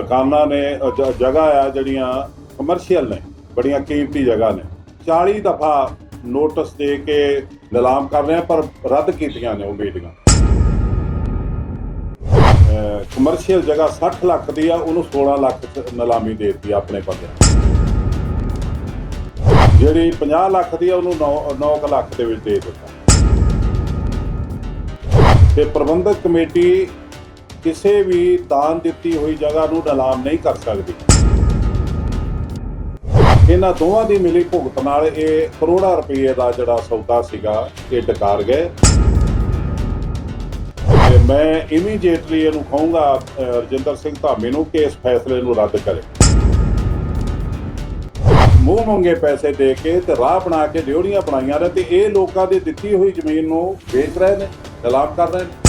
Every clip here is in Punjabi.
ਦੁਕਾਨਾਂ ਨੇ ਜ- ਜਗ੍ਹਾ ਆ ਜਿਹੜੀਆਂ ਕਮਰਸ਼ੀਅਲ ਨੇ, ਬੜੀਆਂ ਕੀਮਤੀ ਜਗ੍ਹਾ ਨੇ। 40 ਦਫਾ ਨੋਟਿਸ ਦੇ ਕੇ ਨਿਲਾਮ ਕਰ ਰਹੇ ਆ, ਪਰ ਰੱਦ ਕੀਤੀਆਂ ਨੇ ਉਹ ਮੀਟਿੰਗਾਂ ਕਮਰਸ਼ੀਅਲ ਜਗ੍ਹਾ 60 ਲੱਖ ਦੀ ਆ, ਉਹਨੂੰ 16 ਲੱਖ ਚ ਨਿਲਾਮੀ ਦੇ ਦਿੱਤੀ ਆਪਣੇ ਬੰਦੇ ਜਿਹੜੀ 50 ਲੱਖ ਦੀ ਆ, ਉਹਨੂੰ 9 9 ਲੱਖ ਦੇ ਵਿੱਚ ਦੇ ਦਿੱਤਾ। ਤੇ ਪ੍ਰਬੰਧਕ ਕਮੇਟੀ ਕਿਸੇ ਵੀ ਦਾਨ ਦਿੱਤੀ ਹੋਈ ਜਗ੍ਹਾ ਨੂੰ ਨਿਲਾਮ ਨਹੀਂ ਕਰ ਸਕਦੀ। ਇਹਨਾਂ ਦੋਵਾਂ ਦੀ ਮਿਲੀ ਭੁਗਤ ਨਾਲ ਇਹ ਕਰੋੜਾਂ ਰੁਪਏ ਦਾ ਜਿਹੜਾ ਸੌਦਾ ਸੀਗਾ, ਇਹ ਡਕਾਰ ਗਏ। ਤੇ ਮੈਂ ਇਮੀਡੀਏਟਲੀ ਇਹਨੂੰ ਕਹੂੰਗਾ ਰਜਿੰਦਰ ਸਿੰਘ ਧਾਮੀ ਨੂੰ ਕਿ ਇਸ ਫੈਸਲੇ ਨੂੰ ਰੱਦ ਕਰੇ। ਮੂੰਹ ਮੰਗੇ ਪੈਸੇ ਦੇ ਕੇ ਤੇ ਰਾਹ ਬਣਾ ਕੇ ਡਿਉੜੀਆਂ ਬਣਾਈਆਂ ਨੇ ਤੇ ਇਹ ਲੋਕਾਂ ਦੀ ਦਿੱਤੀ ਹੋਈ ਜ਼ਮੀਨ ਨੂੰ ਵੇਚ ਰਹੇ ਨੇ, ਨਿਲਾਮ ਕਰ ਰਹੇ ਨੇ।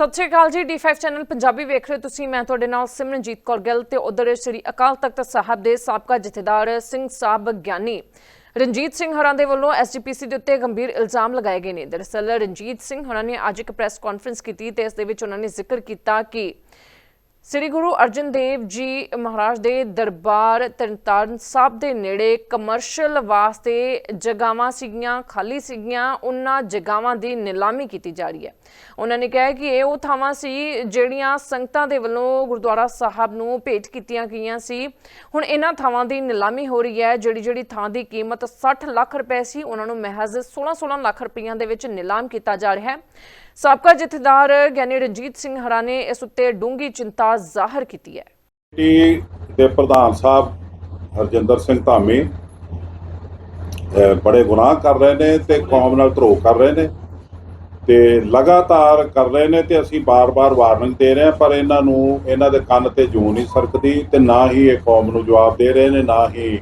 ਸਤਿ ਸ਼੍ਰੀ ਅਕਾਲ ਜੀ D5 ਚੈਨਲ ਪੰਜਾਬੀ ਵੇਖ ਰਹੇ ਹੋ ਤੁਸੀਂ, ਮੈਂ ਤੁਹਾਡੇ ਨਾਲ ਸਿਮਰਨਜੀਤ ਕੌਰ ਗਿੱਲ ਤੇ ਉਧਰ ਸ੍ਰੀ ਅਕਾਲ ਤਖਤ ਸਾਹਿਬ ਦੇ ਸਾਬਕਾ ਜਥੇਦਾਰ ਸਿੰਘ ਸਾਹਿਬ ਗਿਆਨੀ ਰਣਜੀਤ ਸਿੰਘ ਹਰਾਂ ਦੇ ਵੱਲੋਂ ਐਸਜੀਪੀਸੀ ਦੇ ਉੱਤੇ ਗੰਭੀਰ ਇਲਜ਼ਾਮ ਲਗਾਏ ਗਏ ਨੇ। ਦਰਅਸਲ ਰਣਜੀਤ ਸਿੰਘ ਹਰਾਂ ਨੇ ਅੱਜ ਇੱਕ ਪ੍ਰੈਸ ਕਾਨਫਰੰਸ ਕੀਤੀ ਤੇ ਇਸ ਦੇ ਵਿੱਚ ਉਹਨਾਂ ਨੇ ਜ਼ਿਕਰ ਕੀਤਾ ਕਿ ਸ੍ਰੀ ਗੁਰੂ ਅਰਜਨ ਦੇਵ ਜੀ ਮਹਾਰਾਜ ਦੇ ਦਰਬਾਰ ਤਰਨਤਾਰਨ ਸਾਹਿਬ ਦੇ ਨੇੜੇ ਕਮਰਸ਼ੀਅਲ ਵਾਸਤੇ ਜਗਾਵਾਂ ਸੀਗੀਆਂ, ਖਾਲੀ ਸੀਗੀਆਂ, ਉਹਨਾਂ ਜਗਾਵਾਂ ਦੀ ਨਿਲਾਮੀ ਕੀਤੀ ਜਾ ਰਹੀ ਹੈ। ਉਹਨਾਂ ਨੇ ਕਿਹਾ ਕਿ ਇਹ ਉਹ ਥਾਵਾਂ ਸੀ ਜਿਹੜੀਆਂ ਸੰਗਤਾਂ ਦੇ ਵੱਲੋਂ ਗੁਰਦੁਆਰਾ ਸਾਹਿਬ ਨੂੰ ਭੇਟ ਕੀਤੀਆਂ ਗਈਆਂ ਸੀ। ਹੁਣ ਇਹਨਾਂ ਥਾਵਾਂ ਦੀ ਨਿਲਾਮੀ ਹੋ ਰਹੀ ਹੈ, ਜਿਹੜੀ ਜਿਹੜੀ ਥਾਂ ਦੀ ਕੀਮਤ 60 ਲੱਖ ਰੁਪਏ ਸੀ, ਉਹਨਾਂ ਨੂੰ ਮਹਿਜ਼ 16-16 ਲੱਖ ਰੁਪਈਆਂ ਦੇ ਵਿੱਚ ਨਿਲਾਮ ਕੀਤਾ ਜਾ ਰਿਹਾ ਹੈ। ਸਾਬਕਾ ਜਥੇਦਾਰ ਗਿਆਨੀ ਰਣਜੀਤ ਸਿੰਘ ਹਰਾ ਨੇ ਇਸ ਉੱਤੇ ਡੂੰਘੀ ਚਿੰਤਾ ਜ਼ਾਹਰ ਕੀਤੀ ਹੈ। ਕਮੇਟੀ ਦੇ ਪ੍ਰਧਾਨ ਸਾਹਿਬ ਹਰਜਿੰਦਰ ਸਿੰਘ ਧਾਮੀ ਬੜੇ ਗੁਨਾਹ ਕਰ ਰਹੇ ਨੇ ਤੇ ਕੌਮ ਨਾਲ ਧਰੋਹ ਕਰ ਰਹੇ ਨੇ ਤੇ ਲਗਾਤਾਰ ਕਰ ਰਹੇ ਨੇ ਤੇ ਅਸੀਂ ਬਾਰ-ਬਾਰ ਵਾਰਨਿੰਗ ਦੇ ਰਹੇ ਹਾਂ, ਪਰ ਇਹਨਾਂ ਨੂੰ, ਇਹਨਾਂ ਦੇ ਕੰਨ ਤੇ ਜੂ ਨਹੀਂ ਸਰਕਦੀ ਤੇ ਨਾ ਹੀ ਇਹ ਕੌਮ ਨੂੰ ਜਵਾਬ ਦੇ ਰਹੇ ਨੇ, ਨਾ ਹੀ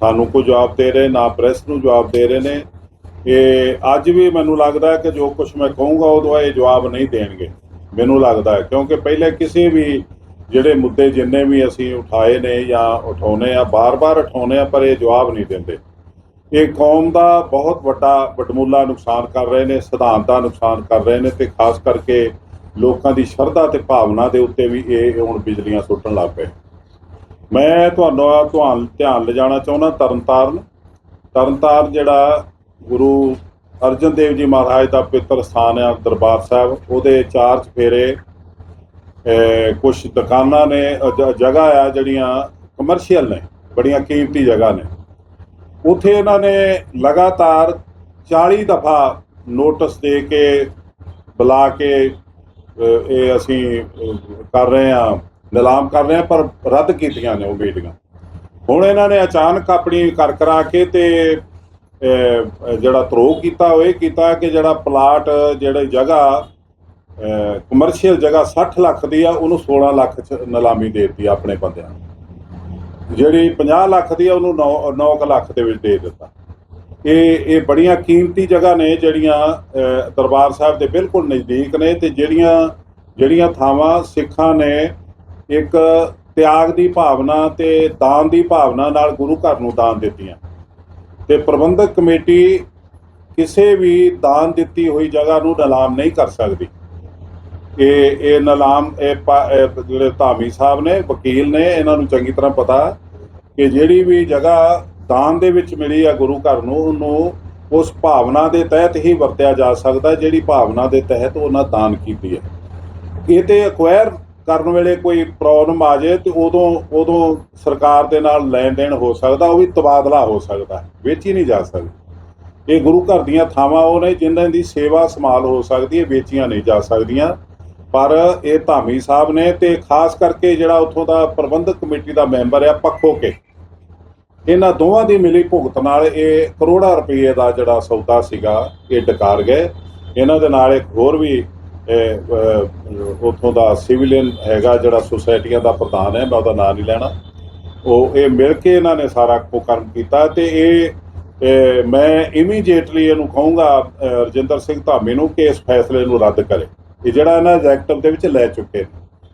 ਸਾਨੂੰ ਕੋਈ ਜਵਾਬ ਦੇ ਰਹੇ, ਨਾ ਪ੍ਰੈਸ ਨੂੰ ਜਵਾਬ ਦੇ ਰਹੇ ਨੇ। ਇਹ ਅੱਜ ਵੀ ਮੈਨੂੰ ਲੱਗਦਾ ਹੈ ਕਿ ਜੋ ਕੁਝ ਮੈਂ ਕਹੂੰਗਾ ਉਦੋਂ ਇਹ ਜਵਾਬ ਨਹੀਂ ਦੇਣਗੇ। ਮੈਨੂੰ ਲੱਗਦਾ ਹੈ, ਕਿਉਂਕਿ ਪਹਿਲੇ ਕਿਸੇ ਵੀ ਜਿਹੜੇ ਮੁੱਦੇ ਜਿੰਨੇ ਵੀ ਅਸੀਂ ਉਠਾਏ ਨੇ ਜਾਂ ਉਠਾਉਨੇ ਆ, ਬਾਰ-ਬਾਰ ਉਠਾਉਨੇ ਆ, ਪਰ ਇਹ ਜਵਾਬ ਨਹੀਂ ਦਿੰਦੇ। ਇਹ ਕੌਮ ਦਾ ਬਹੁਤ ਵੱਡਾ ਵਡਮੁੱਲਾ ਨੁਕਸਾਨ ਕਰ ਰਹੇ ਨੇ, ਸਿਧਾਂਤ ਦਾ ਨੁਕਸਾਨ ਕਰ ਰਹੇ ਨੇ ਤੇ ਖਾਸ ਕਰਕੇ ਲੋਕਾਂ ਦੀ ਸ਼ਰਧਾ ਤੇ ਭਾਵਨਾ ਦੇ ਉੱਤੇ ਵੀ ਇਹ ਹੁਣ ਬਿਜਲੀਆਂ ਸੁੱਟਣ ਲੱਗ ਪਏ। ਮੈਂ ਤੁਹਾਨੂੰ ਤੁਹਾਨੂੰ ਧਿਆਨ ਲਿਜਾਣਾ ਚਾਹੁੰਦਾ, ਤਰਨਤਾਰਨ। ਤਰਨਤਾਰਨ ਜਿਹੜਾ ਗੁਰੂ ਅਰਜਨ ਦੇਵ ਜੀ ਮਹਾਰਾਜ ਦਾ ਪਵਿੱਤਰ ਸਥਾਨ ਆ ਦਰਬਾਰ ਸਾਹਿਬ। ਉਹਦੇ ਚਾਰ ਚਫੇਰੇ ਕੁਝ ਦੁਕਾਨਾਂ ਨੇ ਜਗ੍ਹਾ ਆ ਜਿਹੜੀਆਂ ਕਮਰਸ਼ੀਅਲ ਨੇ, ਬੜੀਆਂ ਕੀਮਤੀ ਜਗ੍ਹਾ ਨੇ। ਉੱਥੇ ਇਹਨਾਂ ਨੇ ਲਗਾਤਾਰ 40 ਦਫਾ ਨੋਟਿਸ ਦੇ ਕੇ, ਬੁਲਾ ਕੇ ਇਹ ਅਸੀਂ ਕਰ ਰਹੇ ਹਾਂ, ਨਿਲਾਮ ਕਰ ਰਹੇ ਹਾਂ, ਪਰ ਰੱਦ ਕੀਤੀਆਂ ਨੇ ਉਹ ਮੀਟਿੰਗਾਂ ਹੁਣ ਇਹਨਾਂ ਨੇ ਅਚਾਨਕ ਆਪਣੀ ਕਰ ਕਰਾ ਕੇ ਤੇ ਜਿਹੜਾ ਥਰੋ ਕੀਤਾ ਉਹ ਇਹ ਕੀਤਾ ਕਿ ਜਿਹੜਾ ਪਲਾਟ, ਜਿਹੜੇ ਜਗ੍ਹਾ ਕਮਰਸ਼ੀਅਲ ਜਗ੍ਹਾ 60 ਲੱਖ ਦੀ ਆ, ਉਹਨੂੰ 16 ਲੱਖ ਚ ਨਿਲਾਮੀ ਦੇ ਦਿੱਤੀ ਆਪਣੇ ਬੰਦਿਆਂ ਨੂੰ। ਜਿਹੜੀ 50 ਲੱਖ ਦੀ ਆ, ਉਹਨੂੰ 9 9 ਲੱਖ ਦੇ ਵਿੱਚ ਦੇ ਦਿੱਤਾ। ਇਹ ਇਹ ਬੜੀਆਂ ਕੀਮਤੀ ਜਗ੍ਹਾ ਨੇ ਜਿਹੜੀਆਂ ਦਰਬਾਰ ਸਾਹਿਬ ਦੇ ਬਿਲਕੁਲ ਨਜ਼ਦੀਕ ਨੇ ਤੇ ਜਿਹੜੀਆਂ ਜਿਹੜੀਆਂ ਥਾਵਾਂ ਸਿੱਖਾਂ ਨੇ ਇੱਕ ਤਿਆਗ ਦੀ ਭਾਵਨਾ ਤੇ ਦਾਨ ਦੀ ਭਾਵਨਾ ਨਾਲ ਗੁਰੂ ਘਰ ਨੂੰ ਦਾਨ ਦਿੱਤੀਆਂ। ਤੇ ਪ੍ਰਬੰਧਕ ਕਮੇਟੀ ਕਿਸੇ ਵੀ ਦਾਨ ਦਿੱਤੀ ਹੋਈ ਜਗ੍ਹਾ ਨੂੰ ਨਿਲਾਮ ਨਹੀਂ ਕਰ ਸਕਦੀ। ਇਹ ਇਹ ਨਿਲਾਮ, ਇਹ ਜਿਹੜੇ ਧਾਮੀ ਸਾਹਿਬ ਨੇ, ਵਕੀਲ ਨੇ, ਇਹਨਾਂ ਨੂੰ ਚੰਗੀ ਤਰ੍ਹਾਂ ਪਤਾ ਕਿ ਜਿਹੜੀ ਵੀ ਜਗ੍ਹਾ ਦਾਨ ਦੇ ਵਿੱਚ ਮਿਲੀ ਆ ਗੁਰੂ ਘਰ ਨੂੰ, ਉਹਨੂੰ ਉਸ ਭਾਵਨਾ ਦੇ ਤਹਿਤ ਹੀ ਵਰਤਿਆ ਜਾ ਸਕਦਾ, ਜਿਹੜੀ ਭਾਵਨਾ ਦੇ ਤਹਿਤ ਉਹਨਾਂ ਦਾਨ ਕੀਤੀ ਹੈ। ਇਹ ਤੇ ਅਕਵਾਇਰ ਕਰਨ ਵੇਲੇ ਕੋਈ ਪ੍ਰੋਬਲਮ ਆ ਜਾਏ ਤੇ ਉਦੋਂ ਉਦੋਂ ਸਰਕਾਰ ਦੇ ਨਾਲ ਲੈਣ ਦੇਣ ਹੋ ਸਕਦਾ, ਉਹ ਵੀ ਤਬਾਦਲਾ ਹੋ ਸਕਦਾ, ਵੇਚੀ ਨਹੀਂ ਜਾ ਸਕਦੀ। ਇਹ ਗੁਰੂ ਘਰ ਦੀਆਂ ਥਾਵਾਂ ਉਹ ਨੇ ਜਿਨ੍ਹਾਂ ਦੀ ਸੇਵਾ ਸੰਭਾਲ ਹੋ ਸਕਦੀ ਹੈ, ਵੇਚੀਆਂ ਨਹੀਂ ਜਾ ਸਕਦੀਆਂ। ਪਰ ਇਹ ਧਾਮੀ ਸਾਹਿਬ ਨੇ ਤੇ ਖਾਸ ਕਰਕੇ ਜਿਹੜਾ ਉੱਥੋਂ ਦਾ ਪ੍ਰਬੰਧਕ ਕਮੇਟੀ ਦਾ ਮੈਂਬਰ ਆ, ਪੱਖੋ ਕੇ। ਇਹਨਾਂ ਦੋਵਾਂ ਦੀ ਮਿਲੀ ਭੁਗਤ ਨਾਲ ਇਹ ਕਰੋੜਾਂ ਰੁਪਏ ਦਾ ਜਿਹੜਾ ਸੌਦਾ ਸੀਗਾ, ਇਹ ਡਕਾਰ ਗਏ। ਇਹਨਾਂ ਦੇ ਨਾਲ ਇੱਕ ਹੋਰ ਵੀ ਉੱਥੋਂ ਦਾ ਸਿਵਲੀਅਨ ਹੈਗਾ ਜਿਹੜਾ ਸੁਸਾਇਟੀਆਂ ਦਾ ਪ੍ਰਧਾਨ ਹੈ, ਮੈਂ ਉਹਦਾ ਨਾਮ ਨਹੀਂ ਲੈਣਾ। ਉਹ, ਇਹ ਮਿਲ ਕੇ ਇਹਨਾਂ ਨੇ ਸਾਰਾ ਕੁਕਰਮ ਕੀਤਾ ਤੇ ਇਹ ਮੈਂ ਇਮੀਡੀਏਟਲੀ ਇਹਨੂੰ ਕਹੂੰਗਾ ਰਜਿੰਦਰ ਸਿੰਘ ਧਾਮੀ ਨੂੰ ਕਿ ਇਸ ਫੈਸਲੇ ਨੂੰ ਰੱਦ ਕਰੇ। ਇਹ ਜਿਹੜਾ ਇਹਨਾਂ ਐਗਜ਼ੈਕਟਿਵ ਦੇ ਵਿੱਚ ਲੈ ਚੁੱਕੇ ਨੇ।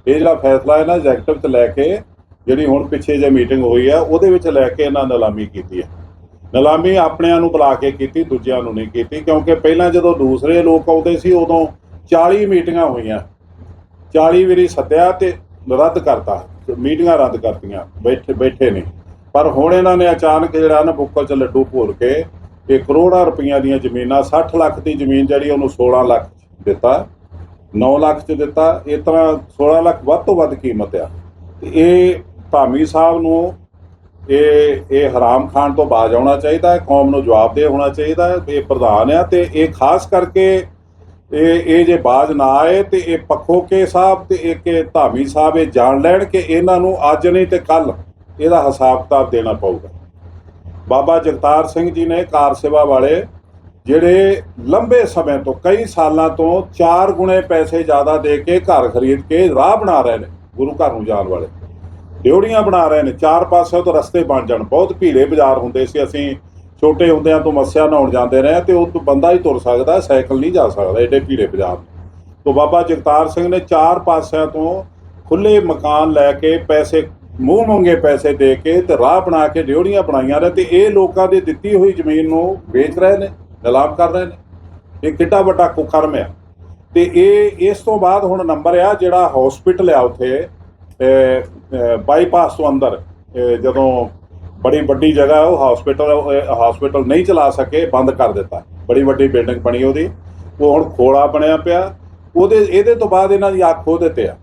ਇਹ ਜਿਹੜਾ ਫੈਸਲਾ ਇਹਨਾਂ ਐਗਜ਼ੈਕਟਿਵ 'ਚ ਲੈ ਕੇ ਜਿਹੜੀ ਹੁਣ ਪਿੱਛੇ ਜੇ ਮੀਟਿੰਗ ਹੋਈ ਆ, ਉਹਦੇ ਵਿੱਚ ਲੈ ਕੇ ਇਹਨਾਂ ਨਿਲਾਮੀ ਕੀਤੀ ਹੈ ਨਿਲਾਮੀ ਆਪਣਿਆਂ ਨੂੰ ਬੁਲਾ ਕੇ ਕੀਤੀ, ਦੂਜਿਆਂ ਨੂੰ ਨਹੀਂ ਕੀਤੀ, ਕਿਉਂਕਿ ਪਹਿਲਾਂ ਜਦੋਂ ਦੂਸਰੇ ਲੋਕ ਆਉਂਦੇ ਸੀ, ਉਦੋਂ 40 ਮੀਟਿੰਗਾਂ ਹੋਈਆਂ। 40 ਵਾਰੀ ਸੱਦਿਆ ਤੇ ਰੱਦ ਕਰਤਾ। ਮੀਟਿੰਗਾਂ ਰੱਦ ਕਰਤੀਆਂ। ਬੈਠੇ ਬੈਠੇ ਨੇ। ਪਰ ਹੁਣ ਇਹਨਾਂ ਨੇ ਅਚਾਨਕ ਜਿਹੜਾ ਨਾ ਬੁੱਕਲ 'ਚ ਲੱਡੂ ਭੋਲ ਕੇ ਇਹ ਕਰੋੜਾਂ ਰੁਪਈਆਂ ਦੀਆਂ ਜ਼ਮੀਨਾਂ 60 ਲੱਖ ਦੀ ਜ਼ਮੀਨ ਜਿਹੜੀ ਉਹਨੂੰ 16 ਲੱਖ ਦਿੱਤਾ 9 ਲੱਖ 'ਚ ਦਿੱਤਾ। ਇਸ ਤਰ੍ਹਾਂ 16 ਲੱਖ ਵੱਧ ਤੋਂ ਵੱਧ ਕੀਮਤ ਆ। ਤੇ ਇਹ ਧਾਮੀ ਸਾਹਿਬ ਨੂੰ ਇਹ ਇਹ ਹਰਾਮ ਖਾਨ ਤੋਂ ਬਾਜ ਆਉਣਾ ਚਾਹੀਦਾ ਹੈ ਕੌਮ ਨੂੰ ਜਵਾਬਦੇਹ ਹੋਣਾ ਚਾਹੀਦਾ ਹੈ ਇਹ ਪ੍ਰਧਾਨ ਆ ਤੇ ਇਹ ਖਾਸ ਕਰਕੇ ਇਹ ਇਹ ਜੇ ਬਾਜ ਨਾ ਆਏ ਤੇ ਇਹ ਪੱਖੋਕੇ ਸਾਹਿਬ ਤੇ ਇੱਕ ਇਹ ਧਾਮੀ ਸਾਹਿਬ ਇਹ ਜਾਣ ਲੈਣ ਕਿ ਇਹਨਾਂ ਨੂੰ ਅੱਜ ਨਹੀਂ ਤੇ ਕੱਲ ਇਹਦਾ ਹਿਸਾਬ ਕਿਤਾਬ ਦੇਣਾ ਪਊਗਾ। ਬਾਬਾ ਜਗਤਾਰ ਸਿੰਘ ਜੀ ਨੇ ਕਾਰ ਸੇਵਾ ਵਾਲੇ ਜਿਹੜੇ ਲੰਬੇ ਸਮੇਂ ਤੋਂ, ਕਈ ਸਾਲਾਂ ਤੋਂ 4 ਗੁਣੇ ਪੈਸੇ ਜ਼ਿਆਦਾ ਦੇ ਕੇ ਘਰ ਖਰੀਦ ਕੇ ਰਾਹ ਬਣਾ ਰਹੇ ਨੇ, ਗੁਰੂ ਘਰ ਨੂੰ ਜਾਣ ਵਾਲੇ। ਡਿਉੜੀਆਂ ਬਣਾ ਰਹੇ ਨੇ, ਚਾਰ ਪਾਸੇ ਤੋਂ ਰਸਤੇ ਬਣ ਜਾਣ, ਬਹੁਤ ਭੀੜੇ ਬਾਜ਼ਾਰ ਹੁੰਦੇ ਸੀ, ਅਸੀਂ ਛੋਟੇ ਹੁੰਦਿਆਂ ਤੋਂ ਮੱਸਿਆ ਨਹਾਉਣ ਜਾਂਦੇ ਰਹੇ ਤੇ ਉਹ ਬੰਦਾ ਹੀ ਤੁਰ ਸਕਦਾ, ਸਾਈਕਲ ਨਹੀਂ ਜਾ ਸਕਦਾ, ਏਡੇ ਭੀੜੇ ਬਾਜ਼ਾਰ ਤੋਂ ਬਾਬਾ ਜਗਤਾਰ ਸਿੰਘ ਨੇ ਚਾਰ ਪਾਸਿਆਂ ਤੋਂ ਖੁੱਲੇ ਮਕਾਨ ਲੈ ਕੇ ਪੈਸੇ, ਮੂੰਹ ਮੰਗੇ ਪੈਸੇ ਦੇ ਕੇ ਤੇ ਰਾਹ ਬਣਾ ਕੇ ਡਿਉੜੀਆਂ ਬਣਾਈਆਂ ਨੇ ਤੇ ਇਹ ਲੋਕਾਂ ਦੀ ਦਿੱਤੀ ਹੋਈ ਜ਼ਮੀਨ ਨੂੰ ਵੇਚ ਰਹੇ ਨੇ, ਨਿਲਾਮ ਕਰ ਰਹੇ ਨੇ। ਇਹ ਕਿੱਡਾ ਵੱਡਾ ਕੁਕਰਮ ਆ। ਤੇ ਇਹ, ਇਸ ਤੋਂ ਬਾਅਦ ਹੁਣ ਨੰਬਰ ਆ ਜਿਹੜਾ ਹਸਪੀਟਲ ਆ ਉੱਥੇ ਬਾਈਪਾਸ ਤੋਂ ਅੰਦਰ ਜਦੋਂ ਬੜੀ ਵੱਡੀ ਜਗ੍ਹਾ ਉਹ ਹਸਪੀਟਲ ਹਸਪੀਟਲ ਨਹੀਂ ਚਲਾ ਸਕੇ, ਬੰਦ ਕਰ ਦਿੱਤਾ। ਬੜੀ ਵੱਡੀ ਬਿਲਡਿੰਗ ਬਣੀ ਉਹਦੀ। ਉਹ ਹੁਣ ਖੋਲਾ ਬਣਿਆ ਪਿਆ। ਉਹਦੇ, ਇਹਦੇ ਤੋਂ ਬਾਅਦ ਇਹਨਾਂ ਦੀ ਅੱਖ ਉਹਦੇ ਦਿੱਤੇ ਆ।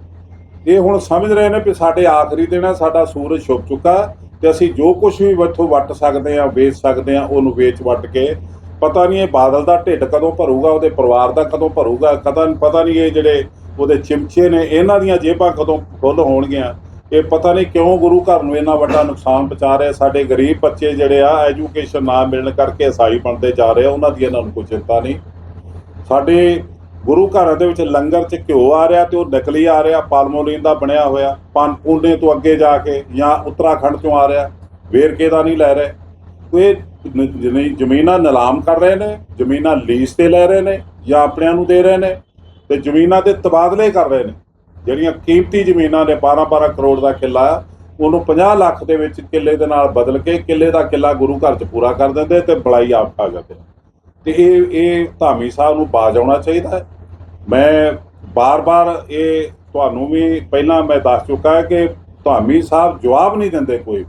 ਇਹ ਹੁਣ ਸਮਝ ਰਹੇ ਨੇ ਕਿ ਸਾਡੇ ਆਖਰੀ ਦਿਨ ਆ ਸਾਡਾ ਸੂਰਜ ਛੁਪ ਚੁੱਕਾ ਤੇ ਅਸੀਂ ਜੋ ਕੁਝ ਵੀ ਵੱਥੋਂ ਵੱਟ ਸਕਦੇ ਆ ਵੇਚ ਸਕਦੇ ਆ ਉਹਨੂੰ ਵੇਚ ਵੱਟ ਕੇ, ਪਤਾ ਨਹੀਂ ਇਹ ਬਾਦਲ ਦਾ ਢਿੱਡ ਕਦੋਂ ਭਰੂਗਾ, ਉਹਦੇ ਪਰਿਵਾਰ ਦਾ ਕਦੋਂ ਭਰੂਗਾ, ਕਦਾਂ ਪਤਾ ਨਹੀਂ ਇਹ ਜਿਹੜੇ ਉਹਦੇ ਚਿਮਚੇ ਨੇ, ਇਹਨਾਂ ਦੀਆਂ ਜੇਬਾਂ ਕਦੋਂ ਫੁੱਲ ਹੋਣਗੀਆਂ। ਇਹ ਪਤਾ ਨਹੀਂ ਕਿਉਂ ਗੁਰੂ ਘਰ ਨੂੰ ਇੰਨਾ ਵੱਡਾ ਨੁਕਸਾਨ ਪਹੁੰਚਾ ਰਿਹਾ, ਸਾਡੇ ਗਰੀਬ ਬੱਚੇ ਜਿਹੜੇ ਆ ਐਜੂਕੇਸ਼ਨ ਨਾ ਮਿਲਣ ਕਰਕੇ ਈਸਾਈ ਬਣਦੇ ਜਾ ਰਹੇ ਉਹਨਾਂ ਦੀ ਇਹਨਾਂ ਨੂੰ ਕੋਈ ਚਿੰਤਾ ਨਹੀਂ। ਸਾਡੇ ਗੁਰੂ ਘਰਾਂ ਦੇ ਵਿੱਚ ਲੰਗਰ 'ਚ ਘਿਓ ਆ ਰਿਹਾ ਤੇ ਉਹ ਨਕਲੀ ਆ ਰਿਹਾ, ਪਾਲਮੋਲੀਨ ਦਾ ਬਣਿਆ ਹੋਇਆ, ਪਾਨ ਪੂਨੇ ਤੋਂ ਅੱਗੇ ਜਾ ਕੇ ਜਾਂ ਉੱਤਰਾਖੰਡ ਤੋਂ ਆ ਰਿਹਾ, ਵੇਰਕੇ ਦਾ ਨਹੀਂ ਲੈ ਰਹੇ। ਉਹ ਇਹ ਜ਼ਮੀਨਾਂ ਨਿਲਾਮ ਕਰ ਰਹੇ ਨੇ, ਜ਼ਮੀਨਾਂ ਲੀਜ਼ ਤੇ ਲੈ ਰਹੇ ਨੇ ਜਾਂ ਆਪਣਿਆਂ ਨੂੰ ਦੇ ਰਹੇ ਨੇ ਤੇ ਜ਼ਮੀਨਾਂ ਦੇ ਤਬਾਦਲੇ ਕਰ ਰਹੇ ਨੇ। ਜਿਹੜੀਆਂ ਕੀਮਤੀ ਜ਼ਮੀਨਾਂ ਨੇ 12-12 ਕਰੋੜ ਦਾ ਕਿੱਲਾ, ਉਹਨੂੰ 50 ਲੱਖ ਦੇ ਵਿੱਚ ਕਿੱਲੇ ਦੇ ਨਾਲ ਬਦਲ ਕੇ ਕਿੱਲੇ ਦਾ ਕਿੱਲਾ ਗੁਰੂ ਘਰ 'ਚ ਪੂਰਾ ਕਰ ਦਿੰਦੇ ਤੇ ਬੜਾਈ ਆਪ ਖਾ ਜਾਂਦੇ ਤੇ ਇਹ ਇਹ ਧਾਮੀ ਸਾਹਿਬ ਨੂੰ ਬਾਜ ਆਉਣਾ ਚਾਹੀਦਾ ਹੈ। ਮੈਂ ਬਾਰ-ਬਾਰ ਇਹ ਤੁਹਾਨੂੰ ਵੀ ਪਹਿਲਾਂ ਮੈਂ ਦੱਸ ਚੁੱਕਾ ਹੈ ਕਿ ਧਾਮੀ ਸਾਹਿਬ ਜਵਾਬ ਨਹੀਂ ਦਿੰਦੇ ਕੋਈ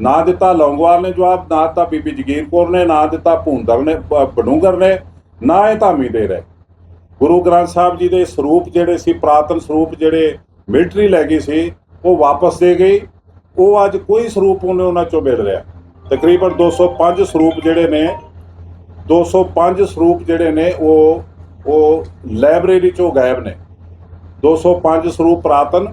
ਨਾ ਦਿੱਤਾ ਲੌਂਗਵਾਲ ਨੇ ਜਵਾਬ, ਨਾ ਦਿੱਤਾ ਬੀਬੀ ਜਗੀਰ ਕੌਰ ਨੇ, ਨਾ ਦਿੱਤਾ ਭੂੰਦਲ ਨੇ ਬਡੂੰਗਰ ਨੇ, ਨਾ ਇਹ ਧਾਮੀ ਦੇ ਰਹੇ। ਗੁਰੂ ਗ੍ਰੰਥ ਸਾਹਿਬ ਜੀ ਦੇ ਸਰੂਪ ਜਿਹੜੇ ਸੀ, ਪ੍ਰਾਤਨ ਸਰੂਪ ਜਿਹੜੇ ਮਿਲਟਰੀ ਲੈ ਗਈ ਸੀ, ਉਹ ਵਾਪਸ ਦੇ ਗਈ। ਉਹ ਅੱਜ ਕੋਈ ਸਰੂਪ ਉਹਨੇ ਉਹਨਾਂ ਚੋਂ ਮਿਲ ਰਿਹਾ ਤਕਰੀਬਨ 205 ਸਰੂਪ ਜਿਹੜੇ ਨੇ 205 ਸਰੂਪ ਜਿਹੜੇ ਨੇ, ਉਹ ਉਹ ਲਾਇਬ੍ਰੇਰੀ ਚੋਂ ਗਾਇਬ ਨੇ। 205 ਸਰੂਪ ਪ੍ਰਾਤਨ,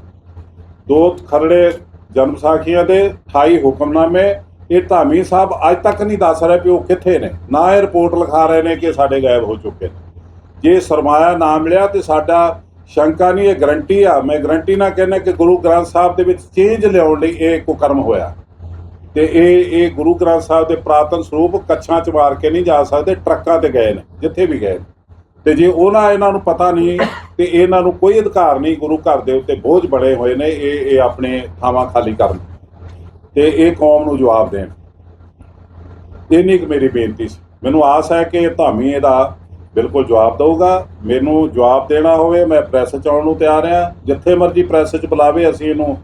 ਦੋ ਖਰੜੇ ਜਨਮ ਸਾਖੀਆਂ ਦੇ 28 ਹੁਕਮਨਾਮੇ। ਇਹ ਧਾਮੀ ਸਾਹਿਬ ਅੱਜ ਤੱਕ ਨਹੀਂ ਦੱਸ ਰਿਹਾ ਕਿ ਉਹ ਕਿੱਥੇ ਨੇ। ਨਾ ਇਹ ਰਿਪੋਰਟ ਲਿਖਾ ਰਹੇ ਨੇ ਕਿ ਸਾਡੇ ਗਾਇਬ ਹੋ ਚੁੱਕੇ ਨੇ। ਜੇ ਸਰਮਾਇਆ ਨਾ ਮਿਲਿਆ ਤੇ ਸਾਡਾ ਸ਼ੰਕਾ ਨਹੀਂ, ਇਹ ਗਰੰਟੀ ਆ। ਮੈਂ ਗਰੰਟੀ ਨਾਲ ਕਹਿੰਦਾ ਕਿ ਗੁਰੂ ਗ੍ਰੰਥ ਸਾਹਿਬ ਦੇ ਵਿੱਚ ਚੇਂਜ ਲਿਆਉਣ ਲਈ ਇਹ ਕੁਕਰਮ ਹੋਇਆ। ਤੇ ਇਹ ਇਹ ਗੁਰੂ ਗ੍ਰੰਥ ਸਾਹਿਬ ਦੇ ਪ੍ਰਾਤਨ ਸਰੂਪ ਕੱਛਾਂ ਚ ਮਾਰ ਕੇ ਨਹੀਂ ਜਾ ਸਕਦੇ, ਟਰੱਕਾਂ ਤੇ ਗਏ ਨੇ, ਜਿੱਥੇ ਵੀ ਗਏ ਨੇ। ਤੇ ਜੇ ਉਹਨਾਂ ਇਹਨਾਂ ਨੂੰ ਪਤਾ ਨਹੀਂ, ਤੇ ਇਹਨਾਂ ਨੂੰ ਕੋਈ ਅਧਿਕਾਰ ਨਹੀਂ, ਗੁਰੂ ਘਰ ਦੇ ਉੱਤੇ ਬੋਝ ਬਣੇ ਹੋਏ ਨੇ, ਇਹ ਇਹ ਆਪਣੇ ਥਾਵਾਂ ਖਾਲੀ ਕਰਨ। ਤੇ ਇਹ ਕੌਮ ਨੂੰ ਜਵਾਬ ਦੇਣ। ਇੰਨੀ ਕੁ ਮੇਰੀ ਬੇਨਤੀ ਸੀ। ਮੈਨੂੰ ਆਸ ਹੈ ਕਿ ਇਹ ਧਾਮੀ ਇਹਦਾ ਬਿਲਕੁਲ ਜਵਾਬ ਦਊਗਾ। ਮੈਨੂੰ ਜਵਾਬ ਦੇਣਾ ਹੋਵੇ ਮੈਂ ਪ੍ਰੈਸ ਚ ਆਉਣ ਨੂੰ ਤਿਆਰ ਹਾਂ। ਜਿੱਥੇ ਮਰਜ਼ੀ ਪ੍ਰੈਸ ਚ ਬੁਲਾਵੇ ਅਸੀਂ ਇਹਨੂੰ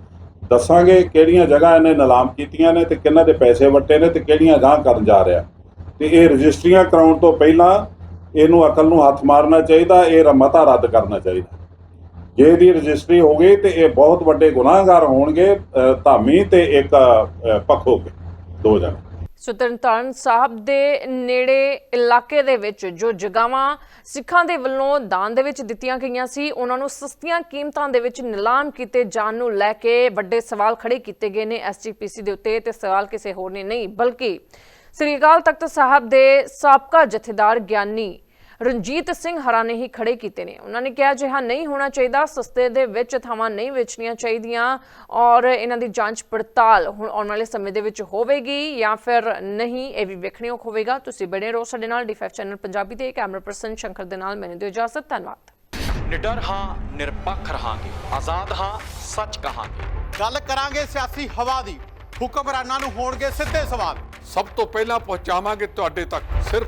ਦੱਸਾਂਗੇ ਕਿਹੜੀਆਂ ਜਗ੍ਹਾ ਇਹਨੇ ਨਿਲਾਮ ਕੀਤੀਆਂ ਨੇ ਤੇ ਕਿੰਨਾਂ ਦੇ ਪੈਸੇ ਵੱਟੇ ਨੇ ਤੇ ਕਿਹੜੀਆਂ ਗਾਂਹ ਕਰਨ ਜਾ ਰਿਹਾ। ਤੇ ਇਹ ਰਜਿਸਟਰੀਆਂ ਕਰਾਉਣ ਤੋਂ ਪਹਿਲਾਂ ਇਹਨੂੰ ਅਕਲ ਨੂੰ ਹੱਥ ਮਾਰਨਾ ਚਾਹੀਦਾ ਇਹ ਰਮਤਾ ਰੱਦ ਕਰਨਾ ਚਾਹੀਦਾ। ਜੇ ਇਹਦੀ ਰਜਿਸਟਰੀ ਹੋ ਗਈ ਤੇ ਇਹ ਬਹੁਤ ਵੱਡੇ ਗੁਨਾਹਗਾਰ ਹੋਣਗੇ ਧਾਮੀ ਤੇ ਇੱਕ ਅ, ਪੱਖੋਕੇ ਦੋ ਜਣੇ। ਸੋ ਤਰਨਤਾਰਨ ਸਾਹਿਬ ਦੇ ਨੇੜੇ ਇਲਾਕੇ ਦੇ ਵਿੱਚ ਜੋ ਜਗਾਵਾਂ ਸਿੱਖਾਂ ਦੇ ਵੱਲੋਂ ਦਾਨ ਦੇ ਵਿੱਚ ਦਿੱਤੀਆਂ ਗਈਆਂ ਸੀ, ਉਹਨਾਂ ਨੂੰ ਸਸਤੀਆਂ ਕੀਮਤਾਂ ਦੇ ਵਿੱਚ ਨਿਲਾਮ ਕੀਤੇ ਜਾਣ ਨੂੰ ਲੈ ਕੇ ਵੱਡੇ ਸਵਾਲ ਖੜੇ ਕੀਤੇ ਗਏ ਨੇ ਐਸਜੀਪੀਸੀ ਦੇ ਉੱਤੇ ਤੇ ਸਵਾਲ ਕਿਸੇ ਹੋਰ ਨੇ ਨਹੀਂ, ਬਲਕਿ ਸ੍ਰੀ ਅਕਾਲ ਤਖਤ ਸਾਹਿਬ ਦੇ ਸਾਬਕਾ ਜਥੇਦਾਰ ਗਿਆਨੀ ਰਣਜੀਤ ਸਿੰਘ ਹਰਾ ਨੇ ਹੀ ਖੜੇ ਕੀਤੇ ਨੇ। ਉਹਨਾਂ ਨੇ ਕਿਹਾ ਜਿਹਾ ਨਹੀਂ ਹੋਣਾ ਚਾਹੀਦਾ ਸਸਤੇ ਦੇ ਵਿੱਚ ਥਾਵਾਂ ਨਹੀਂ ਵੇਚਣੀਆਂ ਚਾਹੀਦੀਆਂ ਔਰ ਇਹਨਾਂ ਦੀ ਜਾਂਚ ਪੜਤਾਲ ਹੁਣ ਆਉਣ ਵਾਲੇ ਸਮੇਂ ਦੇ ਵਿੱਚ ਹੋਵੇਗੀ ਜਾਂ ਫਿਰ ਨਹੀਂ ਇਹ ਵੀ ਵੇਖਣਯੋਗ ਹੋਵੇਗਾ। ਤੁਸੀਂ ਬਣੇ ਰਹੋ ਸਾਡੇ ਨਾਲ ਡੀ5 ਚੈਨਲ ਪੰਜਾਬੀ ਦੇ ਕੈਮਰਾ ਪਰਸਨ ਸ਼ੰਕਰ ਦੇ ਨਾਲ। ਮੈਨੂੰ ਦਿਓ ਇਜਾਜ਼ਤ ਧੰਨਵਾਦ। ਨਿਡਰ ਹਾਂ ਨਿਰਪੱਖ ਰਹਾਂਗੇ। ਆਜ਼ਾਦ ਹਾਂ ਸੱਚ ਕਹਾਂਗੇ। ਗੱਲ ਕਰਾਂਗੇ ਸਿਆਸੀ ਹਵਾ ਦੀ। ਹੁਕਮਰਾਨਾਂ ਨੂੰ ਹੋਣਗੇ ਸਿੱਧੇ ਸਵਾਲ। ਸਭ ਤੋਂ ਪਹਿਲਾਂ ਪਹੁੰਚਾਵਾਂਗੇ ਤੁਹਾਡੇ ਤੱਕ ਸਿਰਫ